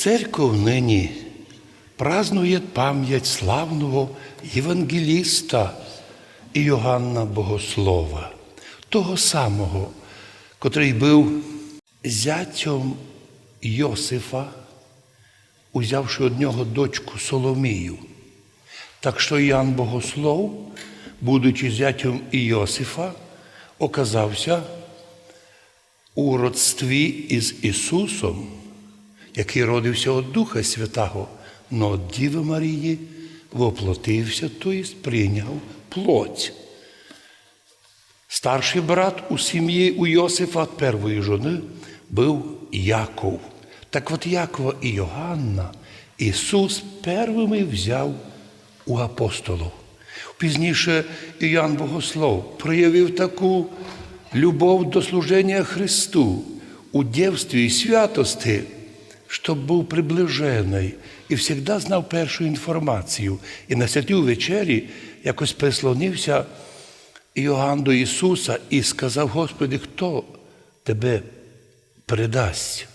Церковь нині празднує пам'ять славного євангеліста Іоганна Богослова, того самого, котрий був зятьом Йосифа, узявши од нього дочку Соломію. Так що Іоанн Богослов, будучи зятьом Іосифа, оказався у родстві із Ісусом, який родився від Духа Святого, но від Діви Марії воплотився, тобто прийняв плоть. Старший брат у сім'ї у Йосифа від першої жони був Яков. Так от Якова і Йоганна Ісус первими взяв у апостолів. Пізніше Іоанн Богослов проявив таку любов до служення Христу у дівстві і святості, щоб був приближений і завжди знав першу інформацію. І на святій вечері якось прислонився Іоанн до Ісуса і сказав, Господи, хто тебе передасть?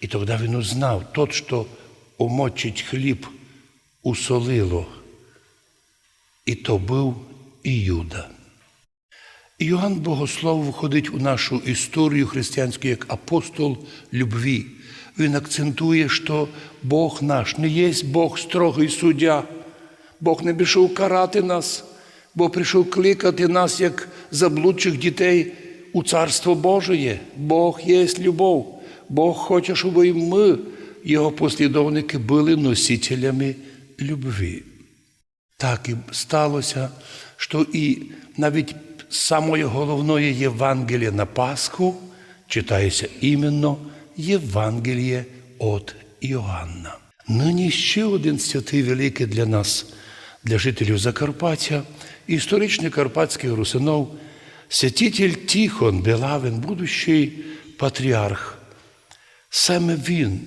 І тоді він узнав, тот, що умочить хліб у солило, і то був Іюда. Іоанн Богослов входить у нашу історію християнську як апостол любві. Він акцентує, що Бог наш не є Бог строгий суддя. Бог не пішов карати нас, бо прийшов кликати нас, як заблудших дітей, у Царство Божеє. Бог є любов. Бог хоче, щоб і ми, Його послідовники, були носителями любві. Так і сталося, що і навіть самое головне Євангеліє на Пасху читається іменно Євангеліє від Іоанна. Нині ще один святий великий для нас, для жителів Закарпаття, історичний карпатський русинов, святитель Тихон Белавин, будущий патріарх. Саме він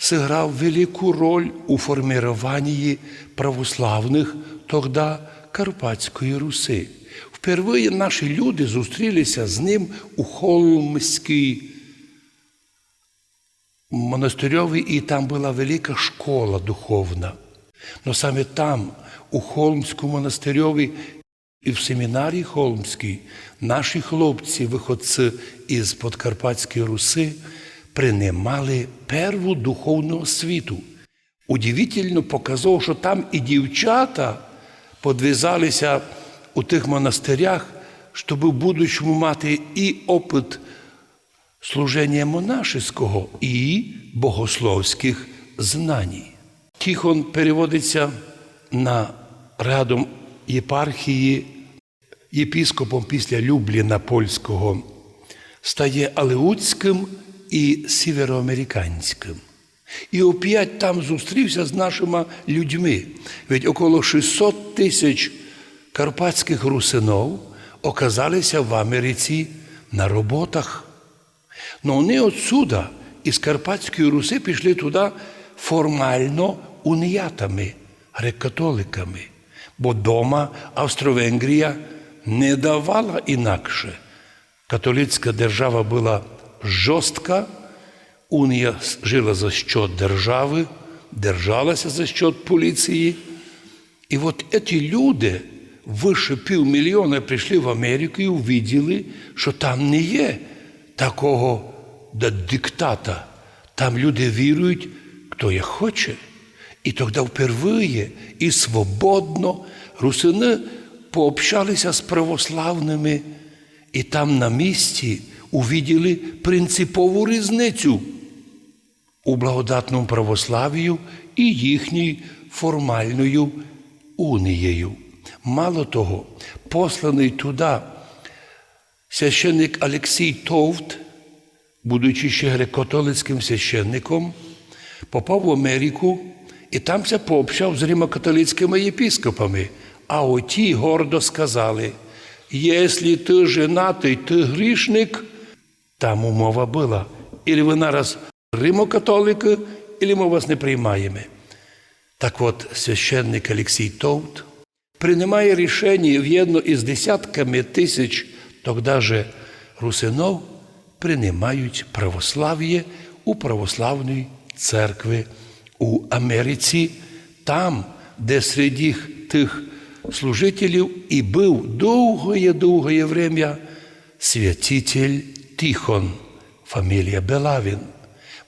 зіграв велику роль у формуванні православних тогда Карпатської Руси. Впервые наші люди зустрілися з ним у Холмській монастирьовій, і там була велика школа духовна. Но саме там, у Холмському монастирьові і в семінарії Холмській, наші хлопці, виходці із Подкарпатської Руси, приймали перву духовну освіту. Удивительно показав, що там і дівчата подвізалися у тих монастирях, щоб в будущому мати і опит служення монашеського, і богословських знань. Тихон переводиться на рядом єпархії єпіскопом після Любліна польського, стає алеутським і сівероамериканським. І опять там зустрівся з нашими людьми. Ведь около 600 тисяч карпатських русинов оказалися в Америці на роботах. Но вони отсюда, із Карпатської Руси, пішли туди формально уніятами, греко-католиками. Бо дома Австро-Венгрія не давала інакше. Католицька держава була жорстка, унія жила за счет держави, держалася за счет поліції. І от ці люди, вище півмільйона, прийшли в Америку і увиділи, що там не є такого диктата. Там люди вірують, хто як хоче. І тоді впервые і свободно русини пообщалися з православними, і там на місці увиділи принципову різницю у благодатному православію і їхньою формальною унією. Мало того, посланий туди священник Олексій Товт, будучи ще греко-католицьким священником, попав в Америку і там се пообщав з римокатолицькими єпіскопами. А оті гордо сказали: якщо ти женатий, ти грішник, там умова була. Ілі ви нараз римокатолики, ілі ми вас не приймаємо. Так от священник Олексій Товт приймає рішення в'єдно із десятками тисяч тогда же русинов приймають православ'я у православній церкви у Америці, там, де серед тих служителів і був довгое-довгое время святитель Тихон, фамілія Белавін.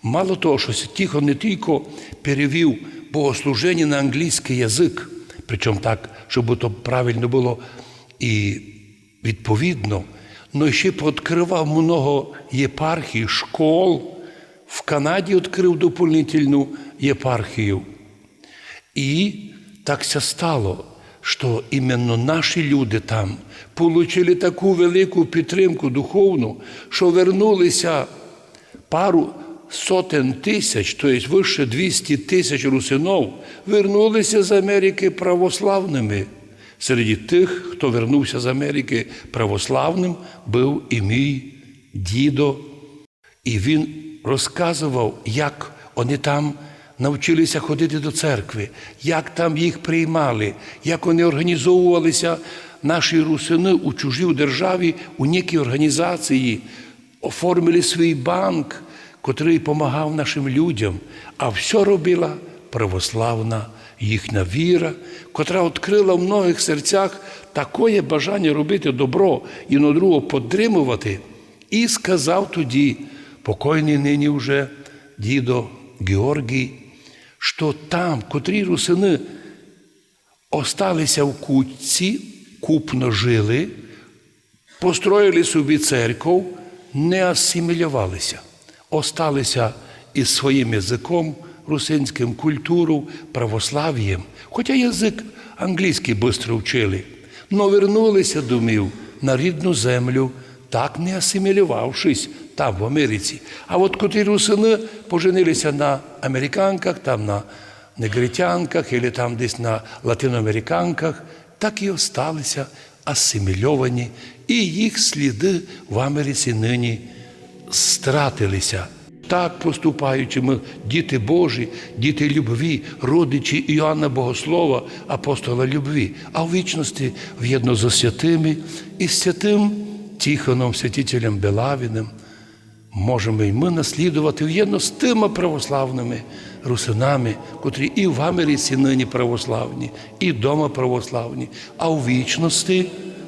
Мало того, що Тихон не тільки перевів богослуження на англійський язик, причому так, щоб то правильно було і відповідно, але ще відкривав много єпархій, школ. В Канаді відкрив дополнительну єпархію. І так ся стало, що іменно наші люди там отримали таку велику підтримку духовну, що вернулися пару сотень тисяч, тобто вище 200 тисяч русинов, вернулися з Америки православними. Серед тих, хто вернувся з Америки православним, був і мій дідо. І він розказував, як вони там навчилися ходити до церкви, як там їх приймали, як вони організовувалися, наші русини у чужій державі, у некій організації, оформили свій банк, котрий допомагав нашим людям, а все робила православна їхня віра, котра відкрила в многих серцях таке бажання робити добро і на другого підтримувати, і сказав тоді, покойний нині вже дідо Георгій, що там, котрі русини осталися в кутці, купно жили, построїли собі церкву, не асимілювалися, осталися із своїм язиком, русинським культурою, православ'ям, хоча язик англійський швидко вчили, но вернулися домів на рідну землю, так не асимілювавшись там, в Америці. А от котрі русини поженилися на американках, там на негритянках, або там десь на латиноамериканках, так і осталися асимільовані, і їх сліди в Америці нині стратилися. Так поступаючи, ми діти Божі, діти любві, родичі Іоанна Богослова, апостола любві, а в вічності в'єдно з святими і святим Тихоном, святителем Белавіним, можемо і ми наслідувати в'єдно з тими православними русинами, котрі і в Америці нині православні, і вдома православні, а у вічності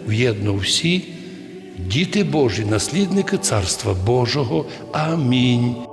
в'єдно всі діти Божі, наслідники Царства Божого. Амінь.